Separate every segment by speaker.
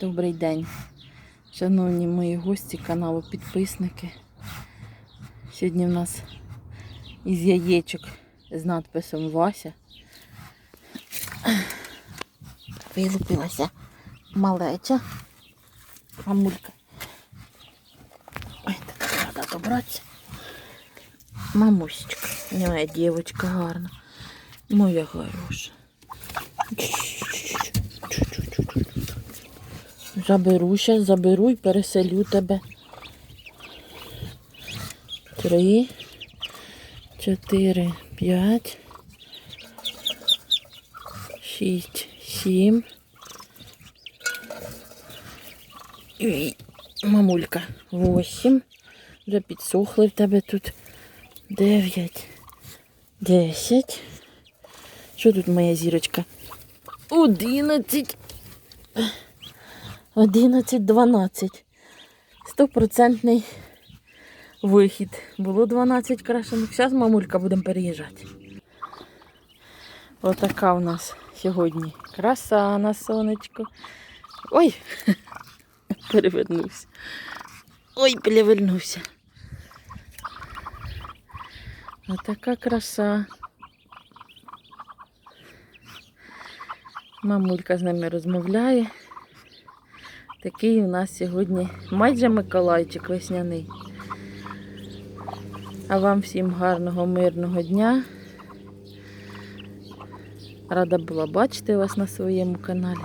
Speaker 1: Добрий день, шановні мої гості каналу, підписники. Сьогодні в нас із яєчок з надписом Вася. Вилупилася малеча. Мамулька. Ой, так треба добратися. Мамусечка, моя дівчинка гарна. Моя хороша. Заберу ще, заберу і переселю тебе. Три, чотири, п'ять, шість, сім. І мамулька. Восім. Вже підсохли в тебе тут. Дев'ять. Десять. Що тут моя зірочка? Одинадцять. Одинадцять, дванадцять. Стопроцентний вихід. Було 12 крашених. Зараз мамулька будемо переїжджати. Отака у нас сьогодні краса на сонечко. Ой! Перевернувся. Ой, перевернувся. Отака краса. Мамулька з ними розмовляє. Такий у нас сьогодні майже Миколайчик весняний. А вам всім гарного, мирного дня. Рада була бачити вас на своєму каналі.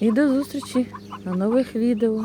Speaker 1: І до зустрічі на нових відео.